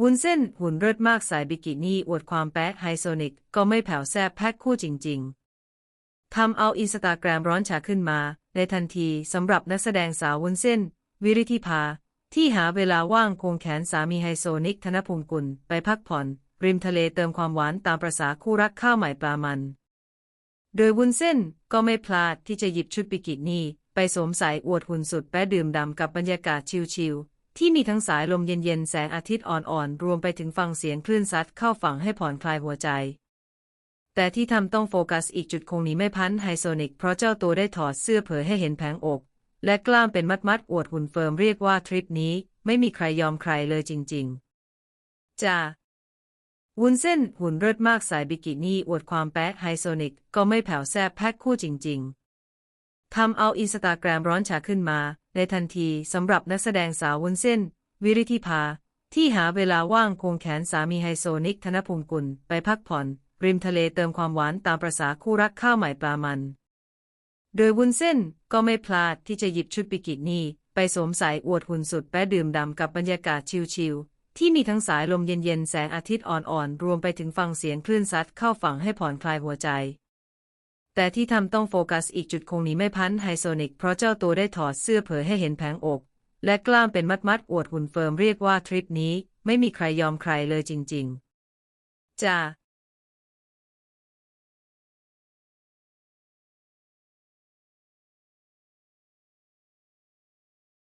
วุ้นเส้นหุ่นเลิศมากสายบิกินี่อวดความแป๊ะไฮโซนิก ก็ไม่แผ่วแซบแพ็คคู่จริง ๆทำเอาอินสตาแกรมร้อนฉาขึ้นมา ในทันทีสำหรับนักแสดงสาววุ้นเส้น วิริธิภา ที่หาเวลาว่างควงแขนสามีไฮโซนิกธนพงศ์กุล ไปพักผ่อน ริมทะเลเติมความหวานตามประษาคู่รักข้าวใหม่ปลามัน โดยวุ้นเส้นก็ไม่พลาดที่จะหยิบชุดบิกินี่ไปสวมใส่อวดหุ่นสุดแป๊ะดื่มด่ำกับบรรยากาศชิลๆ ที่มีทั้งสายลมเย็นๆ แสงอาทิตย์อ่อนๆ รวมไปถึงฟังเสียงคลื่นซัดเข้าฝั่งให้ผ่อนคลายหัวใจ แต่ที่ทำต้องโฟกัสอีกจุดคงหนีไม่พ้นไฮโซนิก เพราะเจ้าตัวได้ถอดเสื้อเผยให้เห็นแผงอก และกล้ามเป็นมัดๆ อวดหุ่นเฟิร์มเรียกว่าทริปนี้ ไม่มีใครยอมใครเลยจริงๆ จ้าวุ้นเส้นหุ่นเลิศมากสายบิกินี่อวดความแป๊ะไฮโซนิกก็ไม่แผ่วแซบแพ็คคู่จริงๆทำเอาอินสตาแกรมร้อนฉาขึ้นมา ในทันทีสำหรับนักแสดงสาววุ้นเส้น วิริธิภา ที่หาเวลาว่างควงแขนสามีไฮโซนิกธนพงศ์กุลไปพักผ่อน ริมทะเลเติมความหวานตามประษาคู่รักข้าวใหม่ปลามัน โดยวุ้นเส้นก็ไม่พลาดที่จะหยิบชุดบิกินี่ไปสวมใส่อวดหุ่นสุดแป๊ะดื่มด่ำกับบรรยากาศชิลๆที่มีทั้งสายลมเย็นๆแสงอาทิตย์อ่อนๆรวมไปถึงฟังเสียงคลื่นซัดเข้าฝั่งให้ผ่อนคลายหัวใจ แต่ที่ทำต้องโฟกัสอีกจุดคงหนีไม่พ้นไฮโซนิกเพราะเจ้าตัวได้ถอดเสื้อเผยให้เห็นแผงอก และกล้ามเป็นมัดๆอวดหุ่นเฟิร์มเรียกว่าทริปนี้ ไม่มีใครยอมใครเลยจริง ๆจ้า